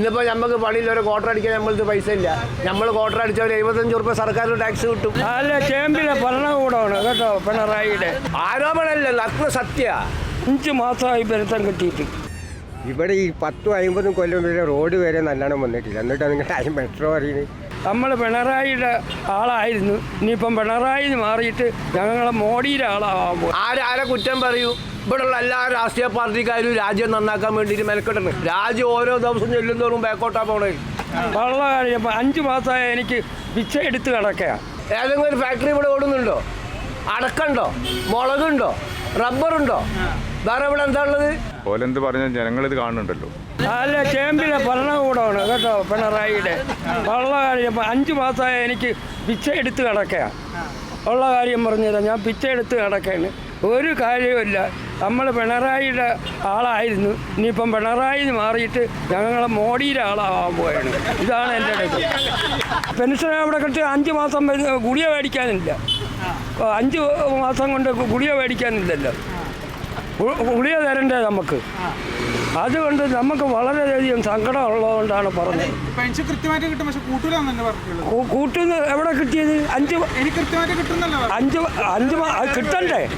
ഇന്നിപ്പോൾ നമുക്ക് പണിയിൽ ഒരു ക്വാർട്ടർ അടിക്കാൻ നമ്മൾക്ക് പൈസ ഇല്ല. നമ്മൾ ക്വാർട്ടർ അടിച്ച ഒരു എഴുപത്തഞ്ച് റുപ്യ സർക്കാരിന് ടാക്സ് കിട്ടും. അല്ല ചേമ്പിലെ ഭരണകൂടമാണ് കേട്ടോ പിണറായിയുടെ. ആരോപണമല്ല നഗ്ന സത്യ. അഞ്ച് മാസമായി ബന്ധം കിട്ടിയിട്ട്. ഇവിടെ ഈ പത്തും അമ്പതും കൊല്ലം വരെ റോഡ് വരെ നല്ലോണം വന്നിട്ടില്ല. എന്നിട്ട് നിങ്ങൾ മെട്രോ പറയുന്നത് നമ്മൾ പിണറായിയുടെ ആളായിരുന്നു. ഇനിയിപ്പം പിണറായി മാറിയിട്ട് ഞങ്ങളെ മോഡിയുടെ ആളാവാൻ പോകും ആര് ആരെ കുറ്റം പറയൂ? ഇവിടെയുള്ള എല്ലാ രാഷ്ട്രീയ പാർട്ടിക്കാരും രാജ്യം നന്നാക്കാൻ വേണ്ടിയിട്ട് മെനക്കെട്ടുണ്ട് രാജ്യം ഓരോ ദിവസം ചെല്ലുന്തോറും ബാക്കോട്ടാ പോണേ വള്ള കാര്യം അഞ്ച് മാസമായ എനിക്ക് പിച്ച എടുത്ത് കിടക്കുക ഏതെങ്കിലും ഒരു ഫാക്ടറി ഇവിടെ ഓടുന്നുണ്ടോ? അടക്കണ്ടോ? മുളകുണ്ടോ? റബ്ബറുണ്ടോ? വേറെ ഇവിടെ എന്താ ഉള്ളത്? ഓലെന്ത് ജനങ്ങൾ ഇത് കാണുന്നുണ്ടല്ലോ. അല്ല ചേമ്പിലെ ഭരണകൂടമാണ് കേട്ടോ പിണറായിയുടെ. ഉള്ള കാര്യം അഞ്ച് മാസമായ എനിക്ക് പിച്ച എടുത്ത് കിടക്കുക ഉള്ള കാര്യം പറഞ്ഞുതരാം. ഞാൻ പിച്ച എടുത്ത് കിടക്കുകയാണ് ഒരു കാര്യവുമില്ല നമ്മൾ പിണറായിയുടെ ആളായിരുന്നു. ഇനിയിപ്പം പിണറായി മാറിയിട്ട് ഞങ്ങളെ മോഡിയുടെ ആളാവാൻ പോവുകയാണ് ഇതാണ് എന്റെ അടുത്ത്. പെൻഷൻ അവിടെ കിട്ടി അഞ്ച് മാസം ഗുളിക മേടിക്കാനില്ല. അഞ്ച് മാസം കൊണ്ട് ഗുളിക മേടിക്കാനില്ലല്ലോ. ഗുളിക തരണ്ടേ നമുക്ക്? അതുകൊണ്ട് നമുക്ക് വളരെയധികം സങ്കടം ഉള്ളതുകൊണ്ടാണ് പറഞ്ഞത്. പെൻഷൻ കൃത്യമായിട്ട് കിട്ടും പക്ഷെ കൂട്ടൂലെന്ന് തന്നെ പറഞ്ഞിട്ടുള്ളത്? കൂ- കൂട്ടുന്ന എവിടെ കിട്ടിയത്? അഞ്ച് കൃത്യമായിട്ട് കിട്ടുന്നല്ല അഞ്ച് അഞ്ച് കിട്ടണ്ടേ?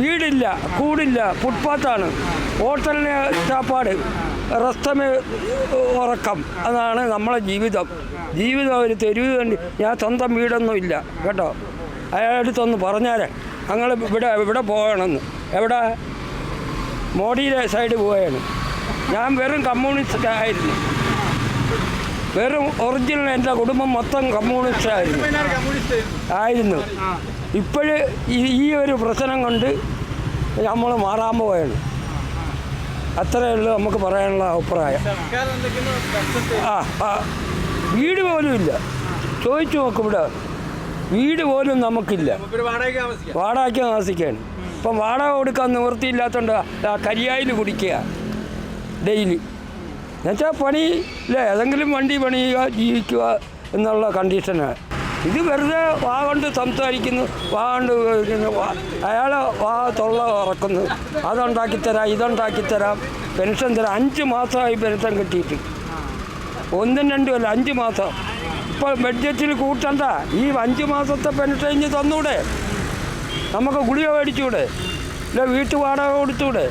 വീടില്ല കൂടില്ല ഫുട്പാത്താണ്. ഹോട്ടലിന് ചാപ്പാട് റസ്തമേ ഉറക്കം അതാണ് നമ്മളെ ജീവിതം. ജീവിതം ഒരു തെരുവ് വേണ്ടി ഞാൻ സ്വന്തം വീടൊന്നും ഇല്ല കേട്ടോ. അയാളടുത്തൊന്ന് പറഞ്ഞാൽ ഞങ്ങൾ ഇവിടെ ഇവിടെ പോകണമെന്ന്. എവിടെ? മോഡിയിലെ സൈഡ് പോയാണ്. ഞാൻ വെറും കമ്മ്യൂണിസ്റ്റ് ആയിരുന്നു. വെറും ഒറിജിനൽ എന്റെ കുടുംബം മൊത്തം കമ്മ്യൂണിസ്റ്റ് ആയിരുന്നു. ആയിരുന്നു. ഇപ്പോഴ് ഈ ഒരു പ്രശ്നം കൊണ്ട് നമ്മൾ മാറാൻ പോവുകയാണ് അത്രയേ ഉള്ളൂ നമുക്ക് പറയാനുള്ള അഭിപ്രായം. ആ ആ. വീട് പോലും ഇല്ല. ചോദിച്ചു നോക്കും ഇവിടെ. വീട് പോലും നമുക്കില്ല. വാടകയ്ക്ക് താമസിക്കുകയാണ് ഇപ്പം വാടക കൊടുക്കാൻ നിവൃത്തിയില്ലാത്തതുകൊണ്ട് ആ കരിയായിൽ കുടിക്കുക. ഡെയിലി. എന്നുവെച്ചാൽ പണി ഇല്ലേ ഏതെങ്കിലും വണ്ടി പണിയുക ജീവിക്കുക എന്നുള്ള കണ്ടീഷനാണ് ഇത് വെറുതെ വാ കൊണ്ട് സംസാരിക്കുന്നു വാ കൊണ്ട് അയാളെ വാ തൊള്ള ഇറക്കുന്നു അതുണ്ടാക്കിത്തരാം ഇതുണ്ടാക്കിത്തരാം പെൻഷൻ തരാം. അഞ്ച് മാസമായി പെൻഷൻ കിട്ടിയിട്ട്. ഒന്നും രണ്ടും അല്ല അഞ്ച് മാസം. ഇപ്പോൾ ബഡ്ജറ്റിൽ കൂട്ടണ്ട. ഈ അഞ്ച് മാസത്തെ പെൻഷൻ ഇനി തന്നൂടെ. നമുക്ക് ഗുളിക മേടിച്ചൂടെ. ഇല്ല വീട്ടു വാടക കൊടുത്തൂടെ.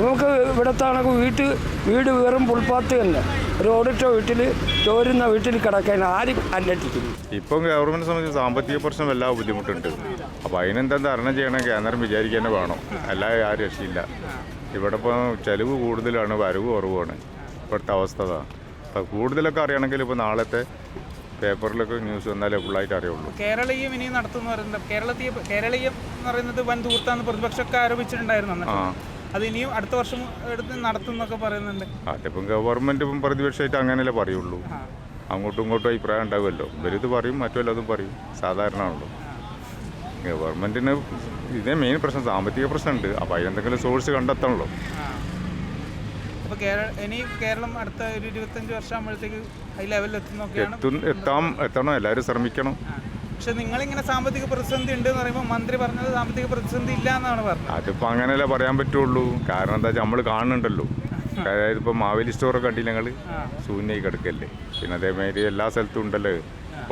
നമുക്ക് ഇവിടത്താണെങ്കിൽ വീട്ട് വീട് വെറും പുൽപ്പാത്ത് തന്നെ. ഒരു ഓടിട്ട വീട്ടിൽ ചോരുന്ന വീട്ടിൽ കിടക്കാൻ ആരും അന്വേഷിക്കുന്നു ഇപ്പം ഗവൺമെന്റ് സംബന്ധിച്ച് സാമ്പത്തിക പ്രശ്നം എല്ലാ ബുദ്ധിമുട്ടുണ്ട്. അപ്പോൾ അതിനെന്താ തരണം ചെയ്യണം? കേന്ദ്രം വിചാരിക്കാൻ തന്നെ വേണം. അല്ലാതെ ആരും രക്ഷയില്ല. ഇവിടെ ഇപ്പോൾ ചെലവ് കൂടുതലാണ് വരവ് കുറവാണ്. ഇപ്പോഴത്തെ അവസ്ഥ അതാ. അപ്പോൾ കൂടുതലൊക്കെ അറിയണമെങ്കിൽ ഇപ്പോൾ നാളത്തെ പേപ്പറിലൊക്കെ ന്യൂസ് വന്നാലേ ഫുള്ളായിട്ട് അറിയുള്ളൂ. കേരളീയം ഇനി നടത്തുന്ന പറയുന്നത് കേരളീയ കേരളീയം എന്ന് പറയുന്നത് വൻ ദൂർത്താന്ന് പ്രതിപക്ഷമൊക്കെ ആരോപിച്ചിട്ടുണ്ടായിരുന്നു ആ. അത് ഇനിയും അടുത്ത വർഷം എടുത്ത് നടത്തും എന്നൊക്കെ പറയുന്നുണ്ട് അതിപ്പം ഗവൺമെന്റ് ഇപ്പം പ്രതിപക്ഷമായിട്ട് അങ്ങനെയല്ലേ പറയുള്ളൂ. അങ്ങോട്ടും ഇങ്ങോട്ടും അഭിപ്രായം ഉണ്ടാവുമല്ലോ. ഇവരിത് പറയും മറ്റുമല്ല അതും പറയും. സാധാരണ ആണല്ലോ ഗവൺമെന്റിന് ഇതേ മെയിൻ പ്രശ്നം സാമ്പത്തിക പ്രശ്നമുണ്ട്. അപ്പോൾ അതിനെന്തെങ്കിലും സോഴ്സ് കണ്ടെത്തണല്ലോ. അപ്പോൾ കേരള ഇനി കേരളം അടുത്ത ഒരു ഇരുപത്തഞ്ച് വർഷം ആകുമ്പോഴത്തേക്ക് ഹൈ ലെവലിൽ എത്തുന്നൊക്കെയാണ് എത്തും എത്താം എത്തണം എല്ലാവരും ശ്രമിക്കണം. പക്ഷെ നിങ്ങളിങ്ങനെ സാമ്പത്തിക പ്രതിസന്ധി ഉണ്ട് എന്ന് പറയുമ്പോൾ മന്ത്രി പറഞ്ഞത് സാമ്പത്തിക പ്രതിസന്ധി ഇല്ല എന്നാണ് പറഞ്ഞത്. അതിപ്പോൾ അങ്ങനെയല്ലേ പറയാൻ പറ്റുള്ളൂ. കാരണം എന്താ വെച്ചാൽ നമ്മൾ കാണുന്നുണ്ടല്ലോ. അതായത് ഇപ്പോൾ മാവേലി സ്റ്റോറൊക്കെ കണ്ടില്ല ഞങ്ങൾ ശൂന്യായി കിടക്കല്ലേ. പിന്നെ അതേമാതിരി എല്ലാ സ്ഥലത്തും ഉണ്ടല്ലോ.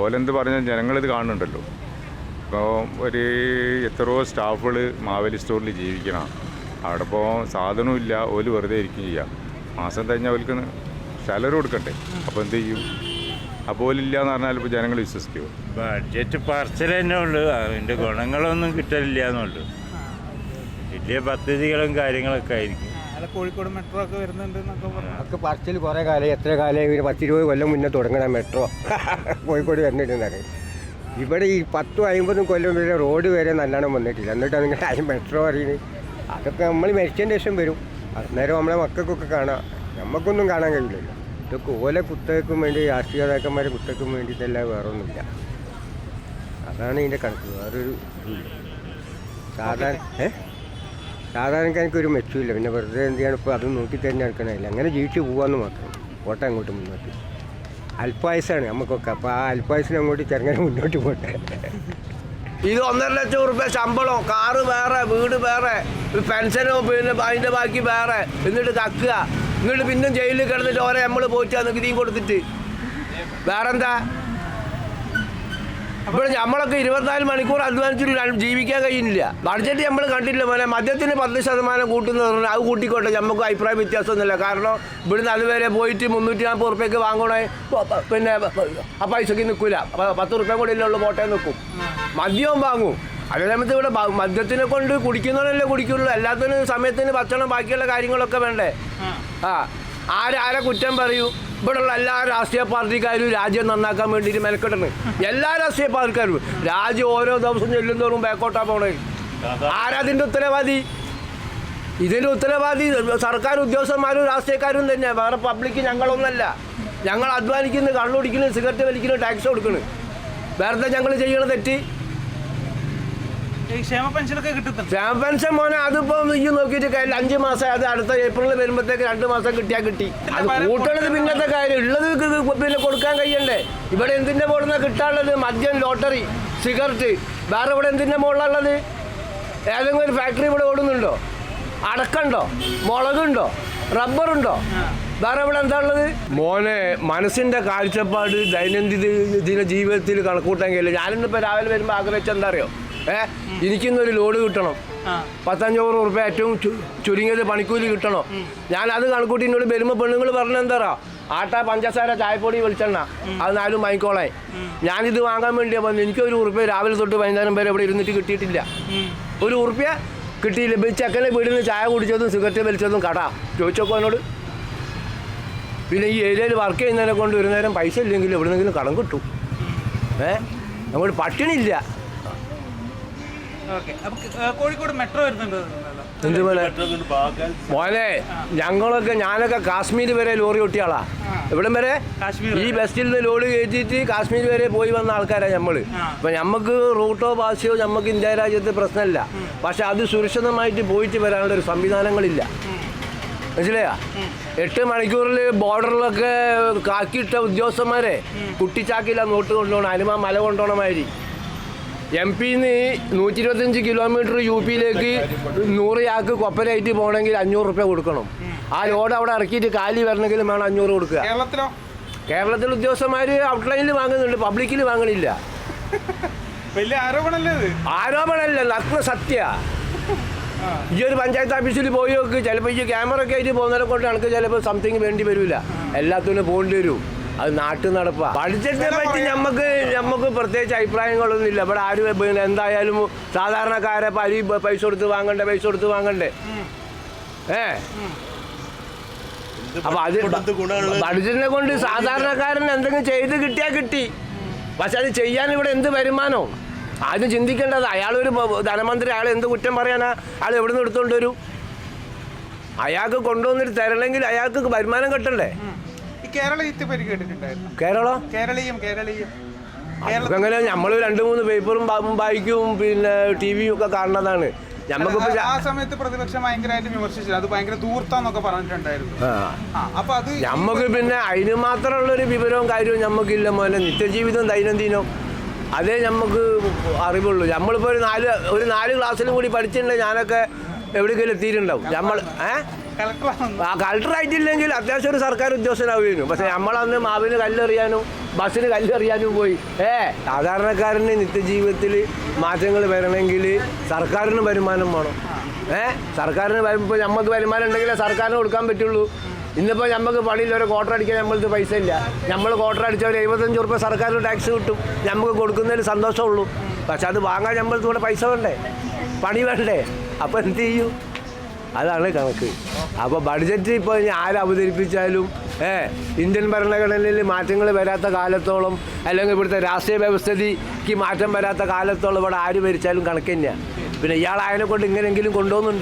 ഓലെന്ത് പറഞ്ഞാൽ ഇത് കാണുന്നുണ്ടല്ലോ. ഇപ്പോൾ ഒരു എത്രയോ സ്റ്റാഫുകൾ മാവേലി സ്റ്റോറിൽ ജീവിക്കണം. അവിടെ ഇപ്പോൾ സാധനവും ഇല്ല. ഓൽ വെറുതെ ഇരിക്കും ചെയ്യാം. മാസം കഴിഞ്ഞാൽ അവർക്ക് സാലറി കൊടുക്കണ്ടേ? അപ്പോൾ എന്ത് ചെയ്യും? അപ്പോൾ ഓലില്ല എന്ന് പറഞ്ഞാൽ ഇപ്പോൾ ജനങ്ങൾ വിശ്വസിക്കുമോ ബഡ്ജറ്റ് പറച്ചിൽ തന്നെ ഉള്ളു. അതിന്റെ ഗുണങ്ങളൊന്നും കിട്ടലില്ല എന്നുള്ളു വലിയ പദ്ധതികളും കാര്യങ്ങളൊക്കെ ആയിരിക്കും. കോഴിക്കോട് മെട്രോ ഒക്കെ വരുന്നുണ്ട് നമുക്ക് പറച്ചിൽ കുറേ കാലം എത്ര കാലം ഒരു പത്തിരുപത് കൊല്ലം മുന്നേ തുടങ്ങണം മെട്രോ കോഴിക്കോട് വരുന്നിട്ടുണ്ടെന്നറിയാം ഇവിടെ ഈ പത്തും അമ്പതും കൊല്ലം വരെ റോഡ് വരെ നല്ലോണം വന്നിട്ടില്ല. എന്നിട്ടാണ് നിങ്ങൾ മെട്രോ അറിയുന്നത് അതൊക്കെ നമ്മൾ മരിച്ചതിന്റെ ശേഷം വരും. അന്നേരം നമ്മളെ മക്കൾക്കൊക്കെ കാണാം. നമുക്കൊന്നും കാണാൻ കഴിയില്ലല്ലോ. ഇതൊക്കെ ഓല കുത്തകൾക്കും വേണ്ടി രാഷ്ട്രീയ നേതാക്കന്മാരെ കുത്തേക്കും വേണ്ടിയിട്ടല്ല വേറെ ഒന്നുമില്ല അതാണ് ഇതിന്റെ കണക്ക്. വേറൊരു. സാധാരണ ഏ? സാധാരണക്കാർക്ക് ഒരു മെച്ചമില്ല പിന്നെ വെറുതെ എന്ത് ചെയ്യണം? ഇപ്പോൾ അത് നോക്കി തന്നെ നടക്കണമില്ല അങ്ങനെ ജീവിച്ച് പോകാമെന്ന് മാത്രം. ഓട്ടം അങ്ങോട്ട് മുന്നോട്ട്. അല്പായസാണ് നമുക്കൊക്കെ അപ്പോൾ ആ അല്പായുസിന് അങ്ങോട്ട് ചെറുങ്ങനെ മുന്നോട്ട് പോട്ടെ. ഇത് ഒന്നര ലക്ഷം റുപ്യ ശമ്പളം കാറ് വേറെ വീട് വേറെ പെൻഷനോ പിന്നെ അതിന്റെ ബാക്കി വേറെ. എന്നിട്ട് കക്കുക. എന്നിട്ട് പിന്നെ ജയിലിൽ കിടന്നിട്ട് ഓരോ നമ്മൾ പോയിട്ട് നികുതിയും കൊടുത്തിട്ട്. വേറെന്താ? ഇപ്പോൾ നമ്മളൊക്കെ ഇരുപത്തിനാല് മണിക്കൂർ അധ്വാനിച്ചിട്ട് ജീവിക്കാൻ കഴിയുന്നില്ല. ബഡ്ജറ്റ് നമ്മൾ കണ്ടില്ല മോനെ. മദ്യത്തിന് പത്ത് ശതമാനം കൂട്ടുന്ന പറഞ്ഞാൽ അത് കൂട്ടിക്കോട്ടെ. നമുക്ക് അഭിപ്രായ വ്യത്യാസമൊന്നുമില്ല. കാരണം ഇവിടുന്ന് അതുവരെ പോയിട്ട് മുന്നൂറ്റി നാൽപ്പത് ഉറുപ്പ്യക്ക് വാങ്ങണേ പിന്നെ ആ പൈസക്ക് നിൽക്കില്ല പത്ത് ഉറുപ്പ്യ കൂടി ഉള്ളൂ പോട്ടെ നിൽക്കും മദ്യവും വാങ്ങും. അതേ സമയത്ത് ഇവിടെ മദ്യത്തിനെ കൊണ്ട് കുടിക്കുന്നവരല്ലേ കുടിക്കുള്ളൂ. എല്ലാത്തിനും സമയത്തിന് ഭക്ഷണം ബാക്കിയുള്ള കാര്യങ്ങളൊക്കെ വേണ്ടേ? ആ ആരാരെ കുറ്റം പറയൂ? ഇവിടെയുള്ള എല്ലാ രാഷ്ട്രീയ പാർട്ടിക്കാരും രാജ്യം നന്നാക്കാൻ വേണ്ടിയിട്ട് മെനക്കെട്ടണ് എല്ലാ രാഷ്ട്രീയ പാർട്ടിക്കാരും. രാജ്യം ഓരോ ദിവസം ചെല്ലുന്തോറും ബാക്കോട്ടാ പോണേ. ആരാതിന്റെ ഉത്തരവാദി? ഇതിന്റെ ഉത്തരവാദി സർക്കാർ ഉദ്യോഗസ്ഥന്മാരും രാഷ്ട്രീയക്കാരും തന്നെ. വേറെ പബ്ലിക് ഞങ്ങളൊന്നല്ല. ഞങ്ങൾ അധ്വാനിക്കുന്നു കള്ളുടിക്കുന്നു സിഗരറ്റ് വലിക്കുന്നു ടാക്സ് കൊടുക്കുന്നു. വേറെ ഞങ്ങൾ ചെയ്യണ തെറ്റ്. ക്ഷേമ പെൻഷനൊക്കെ കിട്ടുന്നുണ്ട്. ക്ഷേമ പെൻഷൻ മോനെ അതിപ്പോ ഈ നോക്കിയിട്ട് കാര്യമില്ല അഞ്ച് മാസം അത് അടുത്ത ഏപ്രിൽ വരുമ്പോഴത്തേക്ക് രണ്ട് മാസം കിട്ടിയാ കിട്ടി. അത് കൂട്ടണത് പിന്നത്തെ കാര്യം ഉള്ളത് പിന്നെ കൊടുക്കാൻ കഴിയണ്ടേ? ഇവിടെ എന്തിന്റെ മുകളിൽ കിട്ടാനുള്ളത്? മദ്യം ലോട്ടറി സിഗരറ്റ് വേറെ ഇവിടെ എന്തിന്റെ മുകളിലുള്ളത് ഏതെങ്കിലും ഒരു ഫാക്ടറി ഇവിടെ ഓടുന്നുണ്ടോ? അടക്കണ്ടോ? മുളകുണ്ടോ? റബ്ബറുണ്ടോ? വേറെ ഇവിടെ എന്താ ഉള്ളത്? മോനെ മനസ്സിന്റെ കാഴ്ചപ്പാട് ദൈനംദിന ദിന ജീവിതത്തിൽ കണക്കൂട്ടാൻ കഴിയില്ല. ഞാനിന്നിപ്പോൾ രാവിലെ വരുമ്പോൾ ആഗ്രഹിച്ച എന്താ അറിയോ? ഏ? എനിക്കിന്നൊരു ലോഡ് കിട്ടണം. പത്തഞ്ഞൂറ് ഉറുപ്പ ഏറ്റവും ചുരുങ്ങിയത് പണിക്കൂലി കിട്ടണം. ഞാൻ അത് കണക്കൂട്ടി എന്നോട് വരുമ്പോൾ പെണ്ണുങ്ങൾ പറഞ്ഞ എന്താ ആട്ട പഞ്ചസാര ചായപ്പൊടി വെളിച്ചെണ്ണ. അത് നാലും വാങ്ങിക്കോളെ ഞാനിത് വാങ്ങാൻ വേണ്ടിയാ പറഞ്ഞു എനിക്ക് ഒരു ഉറുപ്പ്യ രാവിലെ തൊട്ട് വൈകുന്നേരം വരെ ഇവിടെ ഇരുന്നിട്ട് കിട്ടിയിട്ടില്ല. ഒരു ഉറുപ്പ്യ കിട്ടിയില്ല. ചെക്കനെ വീടിൽ നിന്ന് ചായ കുടിച്ചതും സിഗരറ്റ് വലിച്ചതും കട. ചോദിച്ചോക്കോ എന്നോട്? പിന്നെ ഈ ഏരിയയിൽ വർക്ക് ചെയ്യുന്നതിനെ കൊണ്ട് ഒരു നേരം പൈസ ഇല്ലെങ്കിൽ എവിടെന്നെങ്കിലും കടം കിട്ടും. ഏ? നമ്മൾ പട്ടിണിയില്ല. ഓക്കെ. അപ്പൊ കോഴിക്കോട് മെട്രോ വരുന്നുണ്ട് എന്ത് പോലെ? മോനെ ഞങ്ങളൊക്കെ ഞാനൊക്കെ കാശ്മീർ വരെ ലോറി ഒട്ടിയാളാ. എവിടം വരെ? കാശ്മീർ ഈ ബസ്സിൽ നിന്ന് ലോഡ് കയറ്റിയിട്ട് കാശ്മീർ വരെ പോയി വന്ന ആൾക്കാരാണ് നമ്മൾ ആ. അപ്പൊ നമുക്ക് റൂട്ടോ ഭാഷയോ നമുക്ക് ഇന്ത്യ രാജ്യത്ത് പ്രശ്നമില്ല പക്ഷെ അത് സുരക്ഷിതമായിട്ട് പോയിട്ട് വരാനുള്ള ഒരു സംവിധാനങ്ങളില്ല. മനസ്സിലായാ? എട്ട് മണിക്കൂറിൽ ബോർഡറിലൊക്കെ കാക്കിയിട്ട ഉദ്യോഗസ്ഥന്മാരെ കുട്ടിച്ചാക്കില്ല നോട്ട് കൊണ്ടുപോകണം. അനുമ മല കൊണ്ടുപോകണ മാതിരി എം പിന്ന് നൂറ്റി ഇരുപത്തഞ്ച് കിലോമീറ്റർ യു പിയിലേക്ക് നൂറ് ചാക്ക് കൊപ്പരായിട്ട് പോകണമെങ്കിൽ അഞ്ഞൂറ് റുപ്യ കൊടുക്കണം. ആ ലോഡ് അവിടെ ഇറക്കിയിട്ട് കാലി വരണമെങ്കിലും വേണം അഞ്ഞൂറ് കൊടുക്കുക. കേരളത്തിലോ? കേരളത്തിൽ ഉദ്യോഗസ്ഥന്മാർ ഔട്ട്ലൈനിൽ വാങ്ങുന്നുണ്ട് പബ്ലിക്കിൽ വാങ്ങണില്ല. വലിയ ആരോപണമല്ലേ ആരോപണമല്ല നഗ്ന സത്യ. ഈ ഒരു പഞ്ചായത്ത് ഓഫീസിൽ പോയി നോക്ക് ചിലപ്പോൾ ഈ ക്യാമറ ഒക്കെ ആയിട്ട് പോകുന്നവരെ കൊണ്ട് എനിക്ക് ചിലപ്പോൾ സംതിങ് വേണ്ടി വരില്ല എല്ലാത്തിനും പോകേണ്ടി വരും. അത് നാട്ടു നടപ്പാ. ബഡ്ജറ്റിനെ പറ്റി നമുക്ക് നമുക്ക് പ്രത്യേകിച്ച് അഭിപ്രായങ്ങളൊന്നും ഇല്ല ഇവിടെ ആരും എന്തായാലും സാധാരണക്കാരെ പരി പൈസ കൊടുത്ത് വാങ്ങണ്ടേ പൈസ കൊടുത്ത് വാങ്ങണ്ടേ? ഏ? അപ്പൊ അത് ബഡ്ജറ്റിനെ കൊണ്ട് സാധാരണക്കാരൻ എന്തെങ്കിലും ചെയ്ത് കിട്ടിയാൽ കിട്ടി. പക്ഷെ അത് ചെയ്യാൻ ഇവിടെ എന്ത് വരുമാനോ ആദ്യം ചിന്തിക്കേണ്ടത് അയാളൊരു ഒരു ധനമന്ത്രി അയാൾ എന്ത് കുറ്റം പറയാനാ? അയാൾ എവിടെ നിന്ന് എടുത്തോണ്ട് വരും? അയാൾക്ക് കൊണ്ടുവന്നിട്ട് തരണമെങ്കിൽ അയാൾക്ക് വരുമാനം കിട്ടണ്ടേ? ഈ കേരളീയത്തെ പറ്റി കേട്ടിട്ടുണ്ടായിരുന്നു. കേരളം? കേരളീയം കേരളീയം. അതൊക്കെ എങ്ങനെ നമ്മൾ രണ്ട് മൂന്ന് പേപ്പറും വായിക്കും പിന്നെ ടി വിയും ഒക്കെ കാണുന്നതാണ്. നമുക്ക് ആ- സമയത്ത് പ്രതിപക്ഷം ഭയങ്കരമായിട്ട് വിമർശിച്ചു അത് ഭയങ്കര ദൂർത്താന്നൊക്കെ പറഞ്ഞിട്ടുണ്ടായിരുന്നു. അപ്പൊ അത് നമുക്ക് പിന്നെ അതിന് മാത്രമുള്ള ഒരു വിവരവും കാര്യവും നമുക്കില്ല മോനെ. നിത്യജീവിതം ദൈനംദിനം. അതേ നമുക്ക് അറിവുള്ളൂ. നമ്മളിപ്പോൾ ഒരു നാല് ഒരു നാല് ക്ലാസ്സിലും കൂടി പഠിച്ചിട്ടുണ്ടെങ്കിൽ ഞാനൊക്കെ എവിടെയെങ്കിലും എത്തിയിട്ടുണ്ടാവും. നമ്മൾ ഏ? കളക്ടറാണെന്ന് ആ കളക്ടർ ആയിട്ടില്ലെങ്കിൽ അത്യാവശ്യം ഒരു സർക്കാർ ഉദ്യോഗസ്ഥനാവുകയും. പക്ഷെ നമ്മളന്ന് മാവിന് കല്ലെറിയാനും ബസ്സിന് കല്ലെറിയാനും പോയി. ഏ സാധാരണക്കാരന് നിത്യജീവിതത്തിൽ മാറ്റങ്ങൾ വരണമെങ്കിൽ സർക്കാരിന് വരുമാനം വേണം. ഏ സർക്കാരിന് വരുമ്പോൾ നമുക്ക് വരുമാനം ഉണ്ടെങ്കിലേ സർക്കാരിന് കൊടുക്കാൻ പറ്റുള്ളൂ. ഇന്നിപ്പോൾ നമുക്ക് പണിയിൽ ഒരു ക്വാർട്ടർ അടിക്കാൻ നമ്മൾക്ക് പൈസ ഇല്ല. നമ്മൾ ക്വാർട്ടർ അടിച്ച ഒരു എഴുപത്തഞ്ച് റുപ്യ സർക്കാരിന് ടാക്സ് കിട്ടും. നമുക്ക് കൊടുക്കുന്നതിൽ സന്തോഷമുള്ളൂ. പക്ഷെ അത് വാങ്ങാൻ നമ്മൾക്ക് കൂടെ പൈസ വേണ്ടേ? പണി വേണ്ടേ? അപ്പോൾ എന്ത് ചെയ്യും? അതാണ് കണക്ക്. അപ്പോൾ ബഡ്ജറ്റ് ഇപ്പോൾ ഇനി ആര് അവതരിപ്പിച്ചാലും ഏ ഇന്ത്യൻ ഭരണഘടനയിൽ മാറ്റങ്ങൾ വരാത്ത കാലത്തോളം അല്ലെങ്കിൽ ഇവിടുത്തെ രാഷ്ട്രീയ വ്യവസ്ഥിതിക്ക് മാറ്റം വരാത്ത കാലത്തോളം ഇവിടെ ആര് ഭരിച്ചാലും കണക്ക് തന്നെയാണ് പിന്നെ ഇയാൾ അതിനെ കൊണ്ട് ഇങ്ങനെയെങ്കിലും കൊണ്ടുപോകുന്നുണ്ട്.